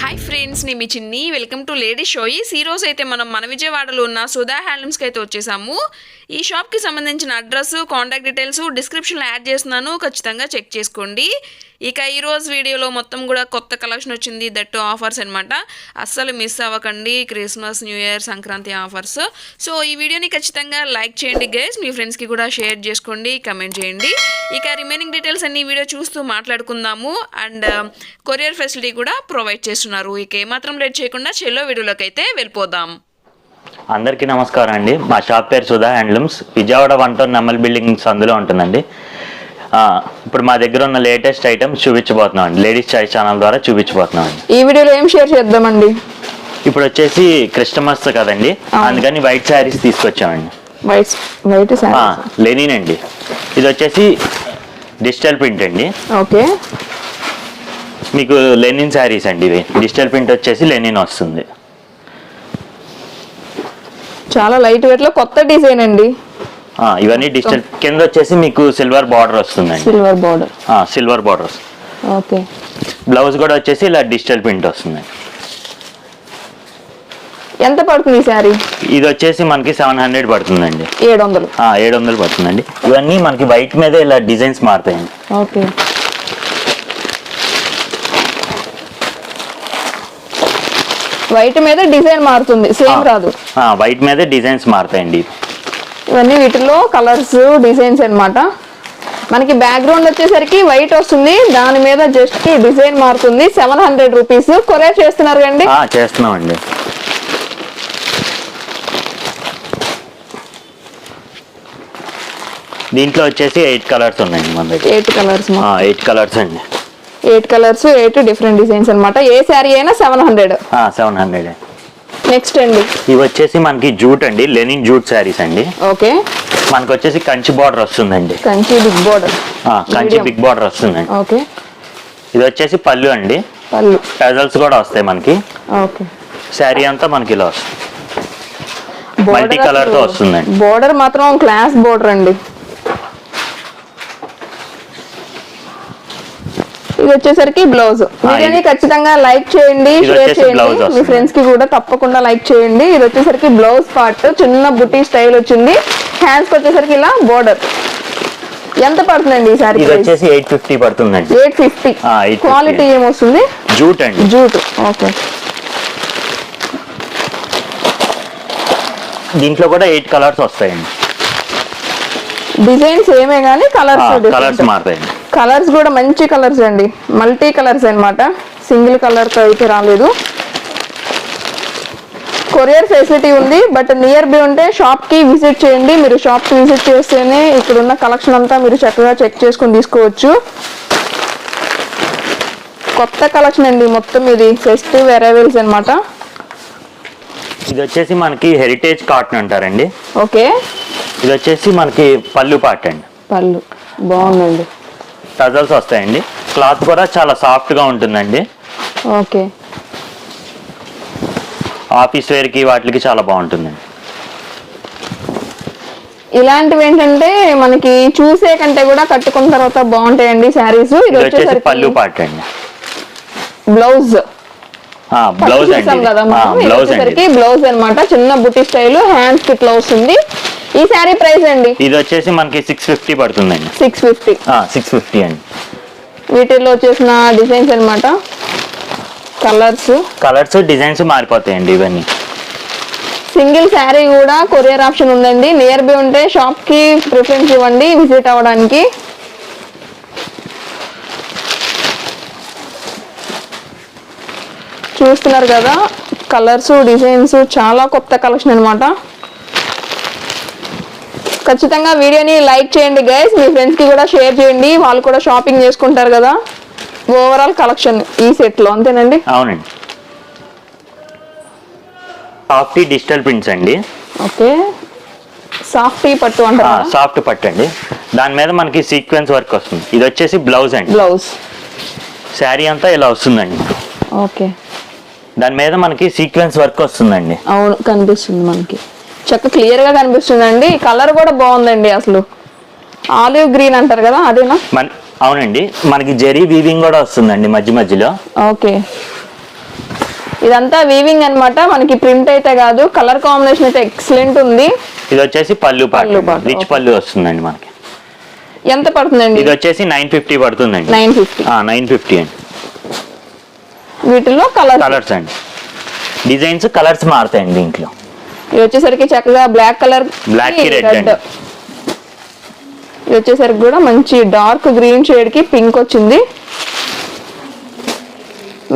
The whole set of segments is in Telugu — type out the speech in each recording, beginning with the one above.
హాయ్ ఫ్రెండ్స్ నేను మీ చిన్ని. వెల్కమ్ టు లేడీ షోయిస్ ఈ అయితే మనం మన విజయవాడలో ఉన్న సుధా హ్యాండ్లూమ్స్కి అయితే వచ్చేసాము. ఈ షాప్కి సంబంధించిన అడ్రస్ కాంటాక్ట్ డీటెయిల్స్ డిస్క్రిప్షన్లో యాడ్ చేస్తున్నాను. ఖచ్చితంగా చెక్ చేసుకోండి. ఇక ఈరోజు వీడియోలో మొత్తం కూడా కొత్త కలెక్షన్ వచ్చింది. దట్టు ఆఫర్స్ అనమాట అస్సలు మిస్ అవ్వకండి. Christmas new year Sankranti offers. So ఈ వీడియోని ఖచ్చితంగా లైక్ చేయండి గైస్ మీ ఫ్రెండ్స్కి కూడా షేర్ చేసుకోండి కమెంట్ చేయండి. ఇక రిమైనింగ్ డీటెయిల్స్ అన్ని వీడియో చూస్తూ మాట్లాడుకుందాము. అండ్ um, కొరియర్ ఫెసిలిటీ కూడా ప్రొవైడ్ చేస్తున్నారు. ఇక ఏమాత్రం లేట్ చేయకుండా చెల్లో వీడియోలోకి అయితే వెళ్ళిపోదాం. అందరికీ నమస్కారం అండి. మా షాప్ పేరు Sudha handlooms. Vijayawada one town Nemmal buildings అందులో ఉంటుందండి. ఇప్పుడు మా దగ్గర ఉన్న లేటెస్ట్ ఐటమ్స్ చూపించబోతున్నాం అండి. లేడీస్ చాయిస్ ఛానల్ ద్వారా చూపించబోతున్నాం అండి. ఈ వీడియోలో ఏం షేర్ చేద్దామండి? ఇప్పుడు వచ్చేసి క్రిస్టమస్ కదండి. అందుకని వైట్ శారీస్ తీసుకొచ్చామండి. వైట్ లెనిన్ అండి. ఇది వచ్చేసి డిజిటల్ ప్రింట్ అండి. ఓకే. మీకు లెనిన్ శారీస్ అండి ఇవి. డిజిటల్ ప్రింట్ వచ్చేసి లెనిన్ వస్తుంది. చాలా లైట్ వెయిట్లో కొత్త డిజైన్ అండి. ఇవన్నీ డిజిటల్. కింద వచ్చేసి మీకు సిల్వర్ బార్డర్ వస్తుందండి. Silver border. Silver border okay. Blouse కూడా వచ్చేసి ఇలా డిజిటల్ ప్రింట్ వస్తుంది. ఎంత పడుతుంది ఈ శారీ? ఇది వచ్చేసి మనకి సెవెన్ హండ్రెడ్ పడుతుందండి. ఏడు వందలు ఏడు వందలు పడుతుందండి. ఇవన్నీ మనకి వైట్ మీద ఇలా డిజైన్స్ మారుతాయండి. ఓకే. వైట్ మీద డిజైన్ మారుతుంది. సేమ్ రాదు. వైట్ మీద డిజైన్స్ మారుతాయండి. ఇవన్నీ వీటిలో కలర్స్ డిజైన్స్ అన్నమాట. మనకి బ్యాక్గ్రౌండ్ వచ్చేసరికి వైట్ వస్తుంది. దాని మీద జస్ట్ డిజైన్ మారుతుంది సెవెన్ హండ్రెడ్ రూపీస్ కొరియర్ చేస్తున్నారు ఆ, చేస్తున్నామండి. దీంట్లో వచ్చేసి ఎయిట్ కలర్స్ ఉన్నాయండి మన దగ్గర. ఎయిట్ కలర్స్ ఎయిట్ కలర్స్ అండి. Eight colours eight different designs అన్నమాట. ఏ శారీ అయినా seven hundred seven hundred next అండి. ఇవి వచ్చేసి మనకి జూట్ అండి లెనిన్ జూట్ శారీస్ అండి. ఓకే. మనకి వచ్చేసి కంచి బార్డర్ వస్తుందండి. Kanchi big border. ఆ, కంచి. బిగ్ బార్డర్ వస్తుందండి. ఓకే. ఇది వచ్చేసి పళ్ళు అండి. పళ్ళు. పెజల్స్ కూడా వస్తాయి మనకి. ఓకే. శారీ అంతా మనకి ఇలా వస్తుంది. Multi colour తో వస్తుందండి. బోర్డర్ మాత్రం క్లాస్ బోర్డర్ అండి. ఇది వచ్చేసరికి బ్లౌజ్. వీడియోని ఖచ్చితంగా లైక్ చేయండి షేర్ చేయండి. మీ. ఫ్రెండ్స్కి కూడా తప్పకుండా లైక్ చేయండి. ఇది వచ్చేసరికి బ్లౌజ్ పార్ట్ చిన్న బుట్టి స్టైల్ వచ్చింది. హ్యాండ్స్ వచ్చేసరికి ఇలా బోర్డర్ ఎంత పడుతుందండి ఈ సారీ ఇది వచ్చేసి ఎయిట్ ఫిఫ్టీ పడుతుందండి. ఎయిట్ ఫిఫ్టీ ఆ, 850. క్వాలిటీ ఏమొస్తుంది? జూట్ అండి. జూట్ ఓకే దీంట్లో కూడా ఎయిట్ కలర్స్ వస్తాయండి. డిజైన్స్ ఏమే కానీ కలర్స్ కలర్స్ మారుతాయండి. కలర్స్ కూడా మంచి కలర్స్ అండి. మల్టీ కలర్స్ అన్నమాట. సింగిల్ కలర్తో అయితే రాలేదు. కొరియర్ ఫెసిలిటీ ఉంది బట్ నియర్ బై ఉంటే షాప్కి విజిట్ చేయండి. మీరు షాప్కి విజిట్ చేస్తేనే ఇక్కడ ఉన్న కలెక్షన్ అంతా మీరు చక్కగా చెక్ చేసుకొని తీసుకోవచ్చు. కొత్త కలెక్షన్ అండి మొత్తం ఇది. ఫెస్టివ్ అరైవల్స్ అన్నమాట. ఇది వచ్చేసి మనకి హెరిటేజ్ కాటన్ అంటారండి. ఓకే. ఇది వచ్చేసి మనకి పళ్ళు పాట అండి పళ్ళు. బాగుందండి. టజల్స్ వస్తాయండి. క్లాత్ కూడా చాలా సాఫ్ట్గా ఉంటుందండి. ఓకే. ఆఫీస్ వేర్కి వాటికి చాలా బాగుంటుందండి. ఇలాంటివి ఏంటంటే మనకి చూసే కంటే కూడా కట్టుకున్న తర్వాత బాగుంటాయండి శారీస్. ఇది వచ్చేసి పళ్ళు పాట అండి. బ్లౌజ్. బ్లౌజ్ కదా బ్లౌజ్ బ్లౌజ్ అన్నమాట. చిన్న బుట్టి స్టైల్ హ్యాండ్స్కి ఇట్లా వస్తుంది ఈ శారీ ప్రైస్ అండి? ఇది వచ్చేసి మనకి సిక్స్ ఫిఫ్టీ పడుతుందండి. సిక్స్ ఫిఫ్టీ సిక్స్ ఫిఫ్టీ అండి. వీటిల్లో వచ్చేసిన డిజైన్స్ అన్నమాట. కలర్స్ కలర్స్ డిజైన్స్ మారిపోతాయండి ఇవన్నీ. సింగిల్ శారీ కూడా కొరియర్ ఆప్షన్ ఉందండి. నియర్ బై ఉంటే షాప్కి ప్రిఫరెన్స్ ఇవ్వండి విజిట్ అవ్వడానికి. చూస్తున్నారు కదా కలర్స్ డిజైన్స్ చాలా కొత్త కలెక్షన్ అన్నమాట. ఖచ్చితంగా వీడియోని లైక్ చేయండి గైస్ మీ ఫ్రెండ్స్కి కూడా షేర్ చేయండి. వాళ్ళు కూడా షాపింగ్ చేసుకుంటారు కదా. ఓవరాల్ కలెక్షన్ ఈ సెట్లో అంతేనండి? అవునండి. సాఫ్ట్ డిజిటల్ ప్రింట్స్ అండి. ఓకే. సాఫ్ట్ పట్టు అంటారా? సాఫ్ట్ పట్టు అండి. దాని మీద మనకి సీక్వెన్స్ వర్క్ వస్తుంది. ఇది వచ్చేసి బ్లౌజ్ అండి. బ్లౌజ్ శారీ అంతా ఇలా వస్తుందండి. ఓకే. దాని మీద మనకి సీక్వెన్స్ వర్క్ వస్తుందండి. అవును కనిపిస్తుంది మనకి. చక్క క్లియర్గా కనిపిస్తుందండి. కలర్ కూడా బాగుందండి అసలు. ఆలివ్ గ్రీన్ అంటారు కదా అదేనా? అవునండి. మనకి జెరీ వీవింగ్ కూడా వస్తుందండి మధ్య మధ్యలో. ఓకే. ఇదంతా వీవింగ్ అన్నమాట. మనకి ప్రింట్ అయితే కాదు కలర్ కాంబినేషన్ అయితే ఎక్సలెంట్ ఉంది. ఇది వచ్చేసి పళ్ళు పళ్ళు రిచ్. పళ్ళు వస్తుందండి మనకి. ఎంత పడుతుందండి? ఇది వచ్చేసి నైన్ ఫిఫ్టీ పడుతుందండి. Nine fifty. నైన్ ఫిఫ్టీ అండి. వీటిలో కలర్ కలర్స్ అండి. డిజైన్స్ కలర్స్ మారుతాయండి దీంట్లో. ఇది వచ్చేసరికి చక్కగా బ్లాక్ కలర్ Black కి red అండి. ఇది వచ్చేసరికి కూడా మంచి డార్క్ గ్రీన్ షేడ్కి పింక్ వచ్చింది.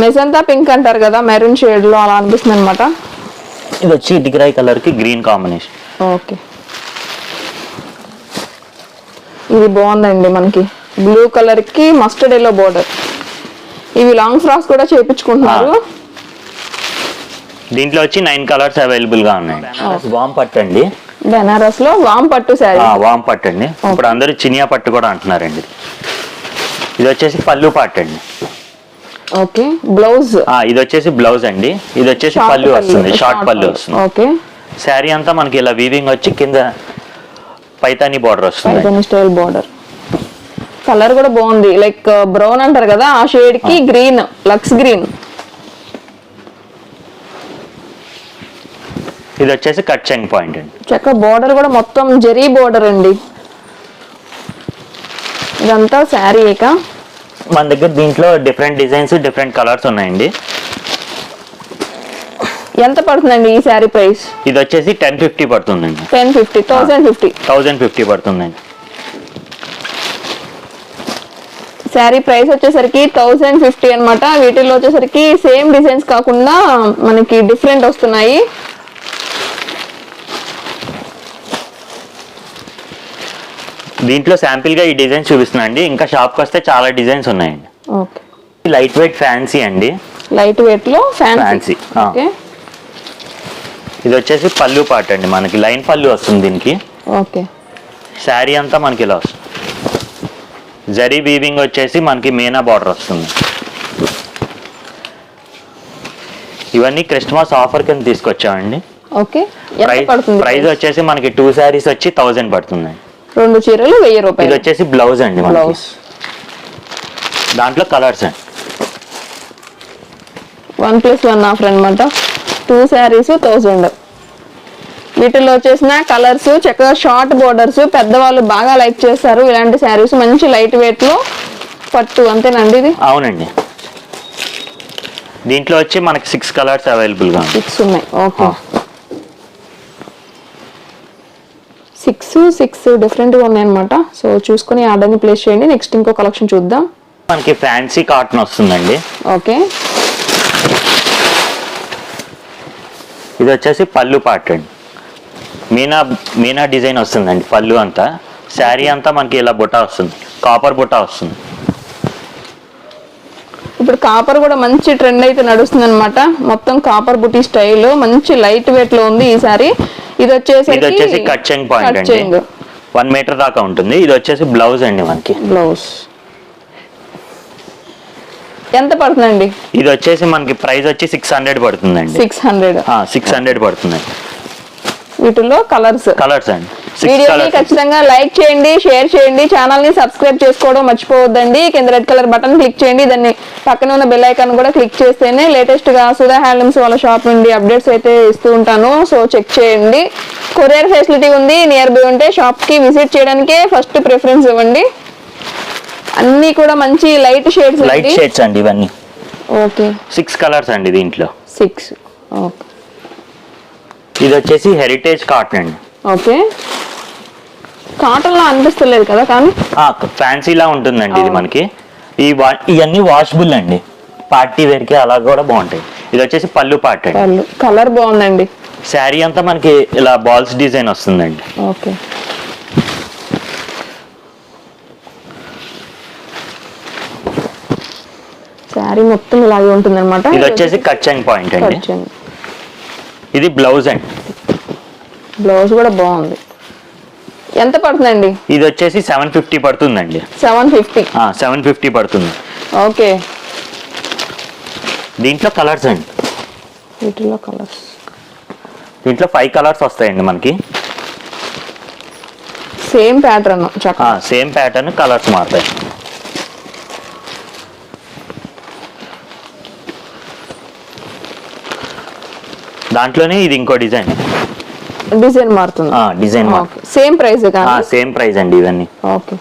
మెజంతా పింక్ అంటారు కదా మెరూన్ షేడ్లో అలా అనిపిస్తుంది అనమాట ఇది వచ్చి ఇటుకరాయి కలర్కి గ్రీన్ కాంబినేషన్ ఓకే ఇది బాగుందండి మనకి. బ్లూ కలర్కి మస్టర్డ్ ఎల్లో బోర్డర్ ఇవి లాంగ్ ఫ్రాక్స్ కూడా చేపించుకుంటున్నారు. దీంట్లో వచ్చి నైన్ కలర్స్ అవైలబుల్గా ఉన్నాయండి వామ్ పట్టు అండి. బెనారస్లో వామ్ పట్టు శారీ. ఆ, వామ్ పట్టు అండి. ఇప్పుడు అందరూ చినియా పట్టు కూడా అంటున్నారండి. ఇది వచ్చేసి పళ్ళు పట్టు అండి. ఓకే. బ్లౌజ్. ఆ, ఇది వచ్చేసి బ్లౌజ్ అండి. ఇది వచ్చేసి పళ్ళు వస్తుంది. షార్ట్ పళ్ళు వస్తుంది. ఓకే. శారీ అంతా మనకి ఇలా వీవింగ్ వచ్చి కింద పైతాని బార్డర్ వస్తుంది. పైథాని స్టైల్ బార్డర్ కలర్ కూడా బాగుంది. లైక్ బ్రౌన్ అంటారు కదా ఆ షేడ్కి గ్రీన్ లక్స్ గ్రీన్ ఇది వచ్చేసి కట్ చెంగ్ పాయింట్ అండి. చక్క బార్డర్ కూడా మొత్తం జెరీ బార్డర్ అండి. ఇదంతా శారీ ఏక. మన దగ్గర దీంట్లో డిఫరెంట్ డిజైన్స్ డిఫరెంట్ కలర్స్ ఉన్నాయండి. ఎంత పడుతుందండి ఈ శారీ ప్రైస్? ఇది వచ్చేసి టెన్ ఫిఫ్టీ పడుతుందండి. Ten fifty thousand fifty thousand fifty పడుతుందండి. శారీ ప్రైస్ వచ్చేసరికి థౌసండ్ ఫిఫ్టీ అనమాట వీటిల్లో వచ్చేసరికి సేమ్ డిజైన్స్ కాకుండా మనకి డిఫరెంట్ వస్తున్నాయి. దీంట్లో శాంపిల్గా ఈ డిజైన్స్ చూపిస్తున్నా అండి ఇంకా షాప్కి వస్తే చాలా డిజైన్స్ ఉన్నాయండి. ఓకే. లైట్ వెయిట్ ఫ్యాన్సీ అండి. లైట్ వెయిట్లో ఫ్యాన్సీ ఇది వచ్చేసి పళ్ళు పాట అండి మనకి. లైన్ పళ్ళు వస్తుంది దీనికి. ఓకే. శారీ అంతా మనకి ఇలా వస్తుంది. జరీ వీవింగ్ వచ్చేసి మనకి మీనా బార్డర్ వస్తుంది. ఇవన్నీ క్రిస్మస్ ఆఫర్ కింద తీసుకొచ్చామండి. ఓకే. ప్రైస్ వచ్చేసి మనకి టూ శారీస్ వచ్చి థౌజండ్ పడుతుంది. రెండు చీరలు వెయ్యి ఇది రూపాయలు వచ్చేసి బ్లౌజ్ అండి బ్లౌజ్ దాంట్లో కలర్స్ అండి వన్ ప్లస్ వన్ ఆఫర్ అనమాట టూ శారీస్ థౌజండ్ వీటిల్లో వచ్చేసిన కలర్స్ చక్కగా షార్ట్ బోర్డర్స్ పెద్దవాళ్ళు బాగా లైక్ చేస్తారు. ఇలాంటి శారీస్ మంచి లైట్ వెయిట్లో పట్టు అంతేనండి ఇది? అవునండి. దీంట్లో వచ్చి మనకి సిక్స్ కలర్స్ అవైలబుల్గా ఉంది సిక్స్ ఉన్నాయి. ఓకే ఆ. సిక్స్ సిక్స్ డిఫరెంట్గా ఉన్నాయి అనమాట సో చూసుకొని ఆర్డర్ని ప్లేస్ చేయండి. నెక్స్ట్ ఇంకో కలెక్షన్ చూద్దాం. మనకి ఫ్యాన్సీ కాటన్ వస్తుందండి. ఓకే ఇది వచ్చేసి పళ్ళు పార్ట్ అండి మీనా మీనా డిజైన్ వస్తుందండి పళ్ళు అంతా. శారీ అంతా మనకి ఇలా బుట్ట వస్తుంది. కాపర్ బుట్ట వస్తుంది. ఇప్పుడు కాపర్ కూడా మంచి ట్రెండ్ అయితే నడుస్తుంది అనమాట మొత్తం కాపర్ బుటీ స్టైల్ మంచి లైట్ వెయిట్లో ఉంది ఈ సారీ ఇది వచ్చేసి కట్ చెంగ్ పాయింట్ అండి. వన్ మీటర్ దాకా ఉంటుంది. ఇది వచ్చేసి బ్లౌజ్ అండి మనకి. బ్లౌజ్ ఎంత పడుతుందండి? ఇది వచ్చేసి మనకి ప్రైస్ వచ్చి సిక్స్ హండ్రెడ్ పడుతుందండి. సిక్స్ హండ్రెడ్ సిక్స్ హండ్రెడ్ పడుతుందండి. వీటిలో కలర్స్ కలర్స్ అండి. వీడియోని ఖచ్చితంగా లైక్ చేయండి షేర్ చేయండి ఛానల్ని సబ్స్క్రైబ్ చేసుకోవడం మర్చిపోవద్దండి. కింద రెడ్ కలర్ బటన్ క్లిక్ చేయండి. దాన్ని పక్కన ఉన్న బెల్ ఐకాన్ కూడా క్లిక్ చేస్తేనే లేటెస్ట్గా సుధా హ్యాండ్లూమ్స్ వాళ్ళ షాప్ నుండి అప్డేట్స్ అయితే ఇస్తూ ఉంటాను. సో చెక్ చేయండి. కొరియర్ ఫెసిలిటీ ఉంది. నియర్ బై ఉంటే షాప్కి విజిట్ చేయడానికే ఫస్ట్ ప్రిఫరెన్స్ ఇవ్వండి. అన్ని కూడా మంచి లైట్ షేడ్స్ లైట్ షేడ్స్ అండి ఇవన్నీ. ఓకే సిక్స్ కలర్స్ అండి దీంట్లో సిక్స్ ఓకే ఇది వచ్చేసి హెరిటేజ్ కాటన్ అండి. ఓకే కాటన్లో అనిపిస్తలేదు కదా కానీ? ఫ్యాన్సీలా ఉంటుందండి ఇది. మనకి. ఈ వా- ఇవన్నీ వాషబుల్ అండి. పార్టీ వేర్కి అలా కూడా బాగుంటాయి. ఇది వచ్చేసి పళ్ళు పార్ట్ అండి. కలర్ బాగుందండి. శారీ అంతా మనకి ఇలా బాల్స్ డిజైన్ వస్తుందండి. ఓకే. శారీ మొత్తం ఇలాగే ఉంటుంది అనమాట ఇది వచ్చేసి కచ్చంగ్ పాయింట్ అండి. ఇది బ్లౌజ్ అండి. బ్లౌజ్ కూడా బాగుంది. ఎంత పడుతుందండి? ఇది వచ్చేసి సెవెన్ ఫిఫ్టీ పడుతుందండి. Seven fifty? సెవెన్ ఫిఫ్టీ పడుతుంది. ఓకే. దీంట్లో కలర్స్ అండి. వీటిలో కలర్స్. దీంట్లో ఫైవ్ కలర్స్ వస్తాయండి మనకి. Same pattern same pattern colours మారుతాయి. దాంట్లోనే ఇది ఇంకో డిజైన్. డిజైన్ మారుతుంది. డిజైన్ మారుతుంది. సేమ్ ప్రైస్ సేమ్ ప్రైస్ అండి ఇవన్నీ. ఓకే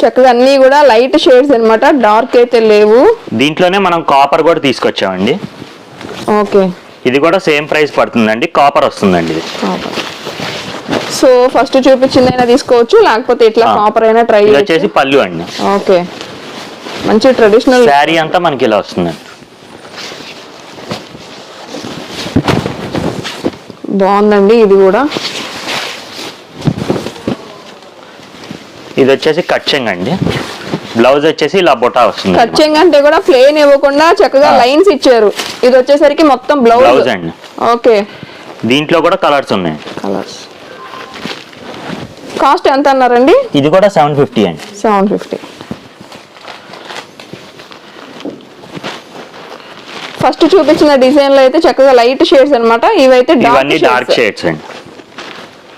చక్కగా అన్నీ కూడా లైట్ షేడ్స్ అన్నమాట డార్క్ అయితే లేవు. దీంట్లోనే మనం కాపర్ కూడా తీసుకొచ్చామండి. ఓకే ఇది కూడా సేమ్ ప్రైస్ పడుతుందండి కాపర్ వస్తుందండి ఇది. సో ఫస్ట్ చూపించిందైనా తీసుకోవచ్చు లేకపోతే ఇట్లా. కాపర్ అయినా ట్రై వచ్చేసి పళ్ళు అండి. ఓకే మంచి ట్రెడిషనల్ శారీ అంతా మనకి ఇలా వస్తుందండి. బాగుందండి ఇది కూడా. ఇది వచ్చేసి కట్చింగ్ అండి. బ్లౌజ్ వచ్చేసి ఇలా బొటా వస్తుంది. కచ్చింగ్ అంటే కూడా ప్లేన్ ఇవ్వకుండా చక్కగా. లైన్స్ ఇచ్చారు. ఇది వచ్చేసరికి మొత్తం బ్లౌజ్. బ్లౌజ్ అండి. ఓకే. దీంట్లో కూడా కలర్స్ ఉన్నాయి. కలర్స్. కాస్ట్ ఎంత అన్నారండి ఇది కూడా సెవెన్ ఫిఫ్టీ అండి. Seven fifty. ఫస్ట్ చూపించిన డిజైన్లో అయితే చక్కగా లైట్ షేడ్స్ అన్నమాట. ఇవైతే డార్క్ డార్క్ షేడ్స్ అండి.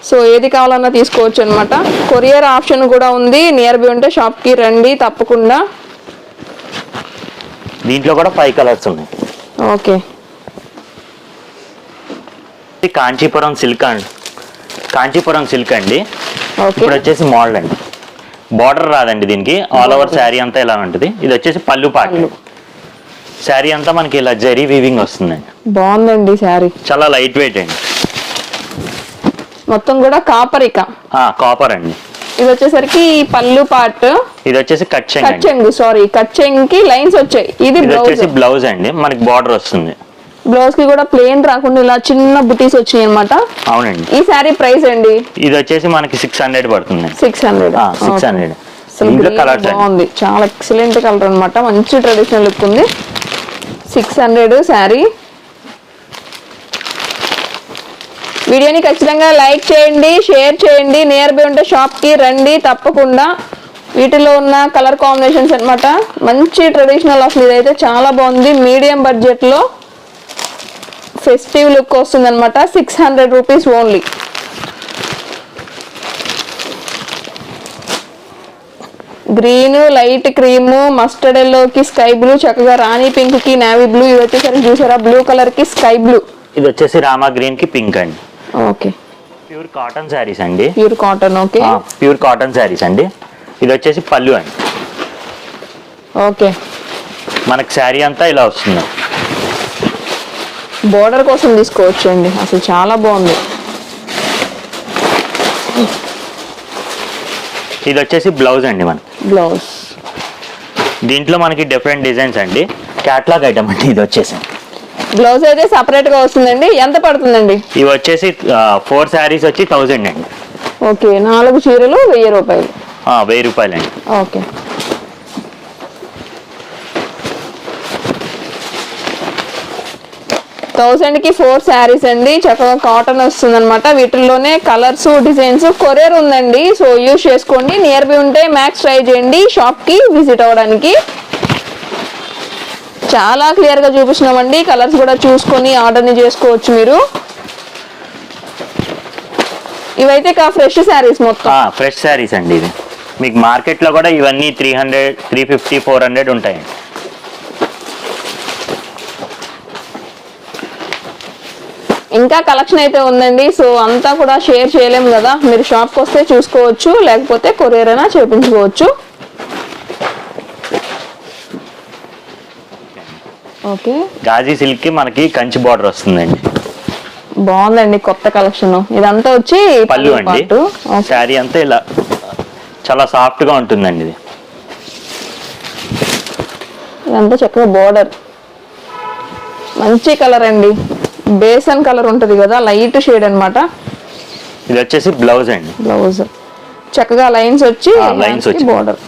సో ఏది కావాలన్నా తీసుకోవచ్చు అనమాట కొరియర్ ఆప్షన్ కూడా ఉంది. నియర్ బై ఉంటే షాప్కి రండి తప్పకుండా. దీంట్లో కూడా ఫైవ్ కలర్స్ ఉన్నాయి. ఓకే. ఇది కాంచీపురం సిల్క్ అండి. కాంచీపురం సిల్క్ అండి. ఇప్పుడు వచ్చేసి మోడల్ అండి. బార్డర్ రాదండి దీనికి. ఆల్ ఓవర్ శారీ అంతా ఇలా ఉంటుంది. ఇది వచ్చేసి పళ్ళు పాట. పళ్ళు. శారీ అంతా మనకి ఇలా జరీ వీవింగ్ వస్తుందండి బాగుందండి శారీ. చాలా లైట్ వెయిట్ అండి. మొత్తం కూడా కాపరిక. కాపర్ అండి. ఇది వచ్చేసరికి పళ్ళు పార్ట్ ఇది వచ్చేసి కట్ చెంగ్ సారీ కచ్చెంగ్కి లైన్స్ వచ్చాయి. ఇది బ్లౌజ్ వచ్చేసి బ్లౌజ్ అండి. మనకి బార్డర్ వస్తుంది. బ్లౌజ్కి కూడా ప్లేన్ రాకుండా ఇలా చిన్న బుటీస్ వచ్చాయి అనమాట అవునండి. ఈ శారీ ప్రైస్ అండి? ఇది వచ్చేసి మనకి సిక్స్ హండ్రెడ్ పడుతుంది. సిక్స్ హండ్రెడ్ సిక్స్ హండ్రెడ్ బాగుంది. చాలా ఎక్సలెంట్ కలర్ అన్నమాట. మంచి ట్రెడిషనల్ లుక్ ఉంది. సిక్స్ హండ్రెడ్ శారీ వీడియోని ఖచ్చితంగా లైక్ చేయండి షేర్ చేయండి నియర్ బై ఉంటే షాప్కి రండి తప్పకుండా. వీటిలో ఉన్న కలర్ కాంబినేషన్స్ అన్నమాట. మంచి ట్రెడిషనల్ అసలు ఇదైతే చాలా బాగుంది. మీడియం బడ్జెట్లో ఫెస్టివ్ లుక్ వస్తుంది అనమాట six hundred rupees only green light cream mustard ఎల్లోకి స్కై బ్లూ చక్కగా రాణి పింక్కి నావీ బ్లూ ఇవి వచ్చేసరికి చూసారా? బ్లూ కలర్కి స్కై బ్లూ. ఇది వచ్చేసి రామా గ్రీన్కి పింక్ అండి. ఓకే. ప్యూర్ కాటన్ శారీస్ అండి. Pure cotton okay. Pure cotton saris అండి. ఇది వచ్చేసి పళ్ళు అండి. ఓకే. మనకి శారీ అంతా ఇలా వస్తుంది. బోర్డర్ కోసం తీసుకోవచ్చు అండి అసలు చాలా బాగుంది. ఇది వచ్చేసి బ్లౌజ్ అండి మనకి బ్లౌజ్. దీంట్లో మనకి డిఫరెంట్ డిజైన్స్ అండి. క్యాట్లాగ్ ఐటమ్ అండి ఇది వచ్చేసి బ్లౌజ్ అయితే సపరేట్గా వస్తుందండి. ఎంత పడుతుందండి? ఇవి వచ్చేసి ఫోర్ శారీస్ వచ్చి థౌజండ్ అండి. ఓకే నాలుగు చీరలు వెయ్యి రూపాయలు. వెయ్యి రూపాయలు అండి ఓకే. థౌసండ్కి ఫోర్ శారీస్ అండి. చక్కగా కాటన్ వస్తుంది అనమాట వీటిల్లోనే కలర్స్ డిజైన్స్ కొరియర్ ఉందండి. సో యూస్ చేసుకోండి. నియర్ బై ఉంటే మ్యాక్స్ ట్రై చేయండి షాప్కి విజిట్ అవ్వడానికి. చాలా క్లియర్గా చూపిస్తున్నామండి. కలర్స్ కూడా చూసుకొని ఆర్డర్ని చేసుకోవచ్చు మీరు. ఇవైతే కా ఫ్రెష్ శారీస్ మొత్తం? ఫ్రెష్ శారీస్ అండి ఇది మీకు మార్కెట్లో కూడా ఇవన్నీ three hundred three fifty four hundred ఉంటాయండి. ఇంకా కలెక్షన్ అయితే ఉందండి. సో అంతా కూడా షేర్ చేయలేము కదా. మీరు షాప్కి వస్తే చూసుకోవచ్చు లేకపోతే కొరియర్ అయినా చేపించుకోవచ్చు. ఓకే. గాజీ సిల్క్కి మనకి కంచి బార్డర్ వస్తుందండి. బాగుందండి కొత్త కలెక్షన్ ఇదంతా వచ్చి పళ్ళు అండి. శారీ అంతా ఇలా చాలా సాఫ్ట్గా ఉంటుందండి ఇది. ఇదంతా చక్కగా బోర్డర్ మంచి కలర్ అండి. బేసన్ కలర్ ఉంటది కదా లైట్ షేడ్ అన్నమాట. ఇది వచ్చేసి బ్లౌజ్ అండి. బ్లౌజ్. చక్కగా లైన్స్ వచ్చి lines వచ్చి. బోర్డర్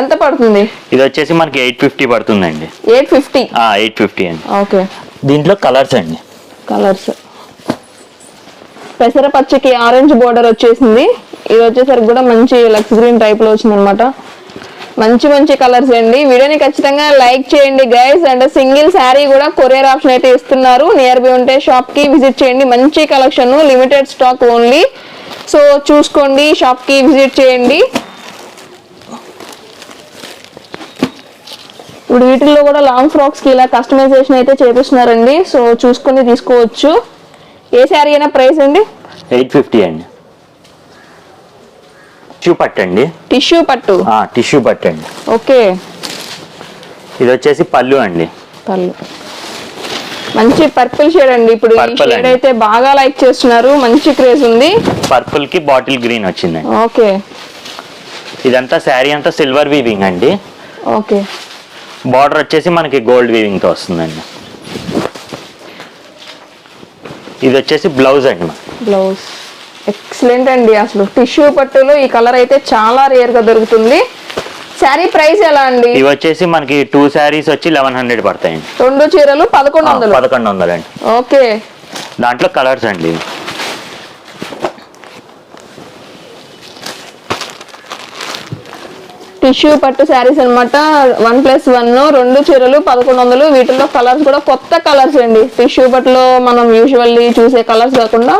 ఎంత పడుతుంది? ఇది వచ్చేసి మనకి ఎయిట్ ఫిఫ్టీ పడుతుందండి. Eight fifty? ఎయిట్ ఫిఫ్టీ అండి. ఓకే. దీంట్లో కలర్స్ అండి. కలర్స్. పెసర పచ్చకి ఆరెంజ్ బోర్డర్ వచ్చేసింది. ఇది వచ్చేసరికి కూడా మంచి లక్స్ గ్రీన్ టైప్లో వచ్చింది అనమాట మంచి మంచి కలర్స్ అండి. వీడియోని ఖచ్చితంగా లైక్ చేయండి గైస్ అండ్ సింగిల్ శారీ కూడా కొరియర్ ఆప్షన్ అయితే ఇస్తున్నారు. నియర్ బై ఉంటే షాప్కి విజిట్ చేయండి. మంచి collection limited stock only so చూసుకోండి షాప్కి విజిట్ చేయండి. ఇప్పుడు వీటిల్లో కూడా లాంగ్ ఫ్రాక్స్కి ఇలా కస్టమైజేషన్ అయితే చేపిస్తున్నారండి. సో చూసుకొని తీసుకోవచ్చు. ఏ శారీ అయినా ప్రైస్ అండి? ఎయిట్ ఫిఫ్టీ అండి. టిష్యూ పట్టండి. టిష్యూ పట్టు? టిష్యూ పట్టండి. ఓకే. ఇది వచ్చేసి పళ్ళు అండి. పళ్ళు. మంచి పర్పుల్ షేడ్ అండి. ఇప్పుడు షేడ్. అయితే బాగా లైక్ చేస్తున్నారు. మంచి క్రేజ్ ఉంది. పర్పుల్కి బాటిల్ గ్రీన్ వచ్చిందండి ఓకే. ఇదంతా శారీ అంతా సిల్వర్ వీవింగ్ అండి. ఓకే. బార్డర్ వచ్చేసి మనకి గోల్డ్ వీవింగ్తో వస్తుందండి. ఇది వచ్చేసి బ్లౌజ్ అండి. బ్లౌజ్. ఎక్సలెంట్ అండి అసలు. టిష్యూ పట్టులో ఈ కలర్ అయితే చాలా రేర్గా దొరుకుతుంది. శారీ ప్రైస్ ఎలా అండి? ఇవి వచ్చేసి మనకి టూ శారీస్ వచ్చి లెవెన్ హండ్రెడ్ పడతాయండి. రెండు చీరలు పదకొండు వందలు. పదకొండు వందలు అండి ఓకే. దాంట్లో కలర్స్ అండి. టిష్యూ పట్టు శారీస్ అన్నమాట. వన్ ప్లస్ వన్ రెండు చీరలు పదకొండు వందలు. వీటిలో కలర్స్ కూడా కొత్త కలర్స్ అండి. టిష్యూ పట్టులో మనం యూజువల్లీ చూసే కలర్స్ కాకుండా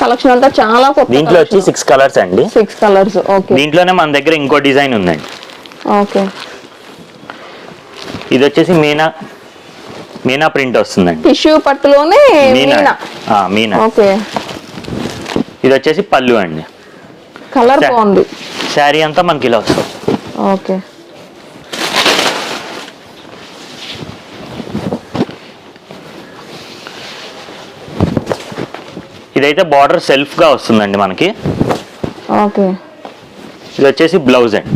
కలెక్షన్ అంతా చాలా కొత్త దీంట్లో వచ్చి సిక్స్ కలర్స్ అండి. సిక్స్ కలర్స్ ఓకే దీంట్లోనే మన దగ్గర ఇంకో డిజైన్ ఉందండి. ఓకే ఇది వచ్చేసి మీనా మీనా ప్రింట్ వస్తుందండి. టిష్యూ పట్టులోనే మీనా. మీనా. ఆ, మీనా. ఓకే ఇది వచ్చేసి పళ్ళు అండి. కలర్. బాగుంది. శారీ అంతా మనకి ఇలా వస్తుంది. ఓకే ఇదైతే బార్డర్ సెల్ఫ్గా వస్తుందండి మనకి. ఓకే. ఇది వచ్చేసి బ్లౌజ్ అండి.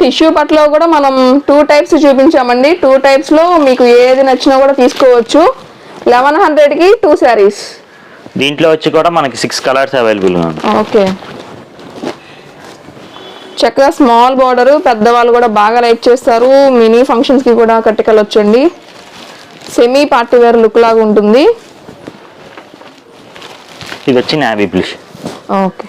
టిష్యూ పట్టులో కూడా మనం టూ టైప్స్ చూపించామండి. టూ టైప్స్లో మీకు ఏది నచ్చినా కూడా తీసుకోవచ్చు. లెవెన్ హండ్రెడ్కి టూ శారీస్. దీంట్లో వచ్చి కూడా మనకి సిక్స్ కలర్స్ అవైలబుల్ ఓకే. చక్కగా స్మాల్ బార్డర్ పెద్దవాళ్ళు కూడా బాగా లైక్ చేస్తారు. మినీ ఫంక్షన్స్కి కూడా కట్టుకెళ్ళొచ్చండి. సెమీ పార్టీ వేర్ లుక్ లాగా ఉంటుంది. ఇది వచ్చి నావీ బ్లూ ఓకే.